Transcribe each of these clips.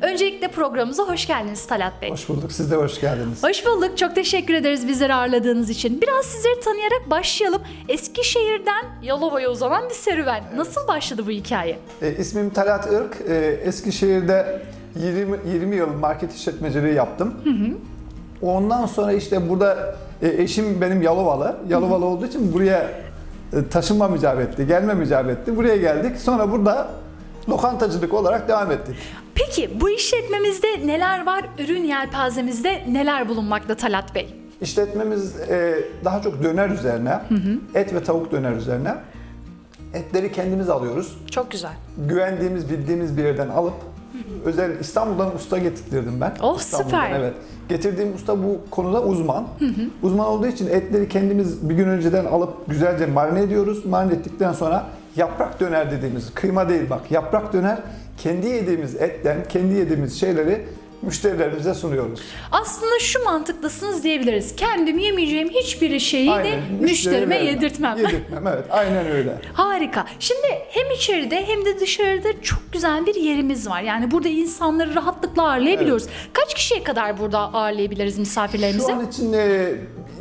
Öncelikle programımıza hoş geldiniz Talat Bey. Hoş bulduk. Siz de hoş geldiniz. Hoş bulduk. Çok teşekkür ederiz bizleri ağırladığınız için. Biraz sizleri tanıyarak başlayalım. Eskişehir'den Yalova'ya uzanan bir serüven. Nasıl başladı bu hikaye? E, ismim Talat Irk. E, Eskişehir'de 20, 20 yıl market işletmeciliği yaptım. Ondan sonra işte burada e, eşim benim Yalovalı. Yalovalı olduğu için buraya e, taşınmam icap etti. Gelmem icap etti. Buraya geldik. Sonra burada lokantacılık olarak devam ettik. Peki bu işletmemizde neler var? Ürün yelpazemizde neler bulunmakta Talat Bey? İşletmemiz e, daha çok döner üzerine, et ve tavuk döner üzerine. Etleri kendimiz alıyoruz. Çok güzel. güvendiğimiz, bildiğimiz bir yerden alıp özel İstanbul'dan usta getirttirdim ben. Oh, süper. Evet. Getirdiğim usta bu konuda uzman. Uzman olduğu için etleri kendimiz bir gün önceden alıp güzelce marine ediyoruz. Marine ettikten sonra yaprak döner dediğimiz, kıyma değil bak, yaprak döner kendi yediğimiz etten, kendi yediğimiz şeyleri müşterilerimize sunuyoruz. Aslında şu mantıktasınız diyebiliriz. Kendim yemeyeceğim hiçbir şeyi de müşteriye müşterime vermem. yedirtmem. Yedirtmem evet aynen öyle. Harika. Şimdi hem içeride hem de dışarıda çok güzel bir yerimiz var. Yani burada insanları rahatlıkla ağırlayabiliyoruz. Kaç kişiye kadar burada ağırlayabiliriz misafirlerimizi? Şu an için e,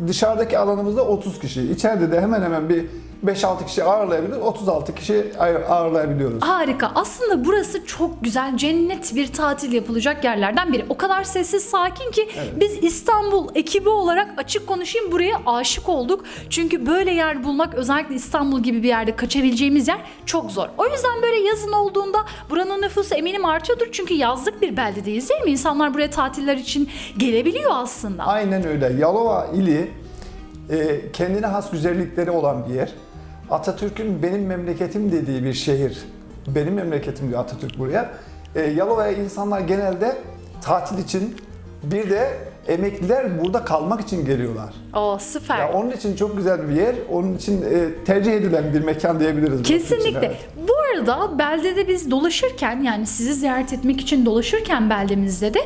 dışarıdaki alanımızda 30 kişi. İçeride de hemen hemen bir 5-6 kişi ağırlayabilir, 36 kişi ağır- ağırlayabiliyoruz. Harika. Aslında burası çok güzel, cennet bir tatil yapılacak yerlerden biri. O kadar sessiz, sakin ki biz İstanbul ekibi olarak açık konuşayım buraya aşık olduk. Çünkü böyle yer bulmak özellikle İstanbul gibi bir yerde kaçabileceğimiz yer çok zor. O yüzden böyle yazın olduğunda buranın nüfusu eminim artıyordur. Çünkü yazlık bir beldedeyiz değil mi? İnsanlar buraya tatiller için gelebiliyor aslında. Aynen öyle. Yalova ili e, kendine has güzellikleri olan bir yer. Atatürk'ün benim memleketim dediği bir şehir. Benim memleketim diyor Atatürk buraya. E, Yalova'ya insanlar genelde tatil için bir de emekliler burada kalmak için geliyorlar. Oo süper. Ya onun için çok güzel bir yer. Onun için e, tercih edilen bir mekan diyebiliriz. burası için, Kesinlikle. evet. Bu arada beldede biz dolaşırken yani sizi ziyaret etmek için dolaşırken beldemizde de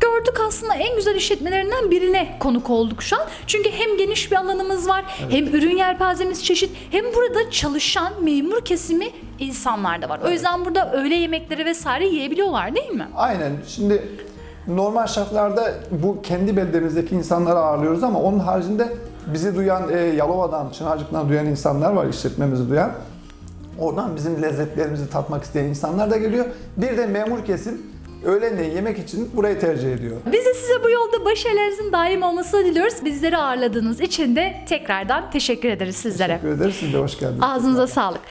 gördük aslında en güzel işletmelerinden birine konuk olduk şu an. Çünkü hem geniş bir alanımız var hem ürün yelpazemiz çeşit hem burada çalışan memur kesimi insanlar da var. O yüzden burada öğle yemekleri vesaire yiyebiliyorlar değil mi? Aynen. Şimdi normal şartlarda bu kendi beldemizdeki insanları ağırlıyoruz ama onun haricinde bizi duyan e, Yalova'dan, Çınarcık'tan duyan insanlar var, işletmemizi duyan. Oradan bizim lezzetlerimizi tatmak isteyen insanlar da geliyor. Bir de memur kesim öğlenleyin yemek için burayı tercih ediyor. Biz de size bu yolda başarılarınızın daim olmasını diliyoruz. Bizleri ağırladığınız için de tekrardan teşekkür ederiz sizlere. Teşekkür ederiz. Siz de hoş geldiniz. Ağzınıza sağlık.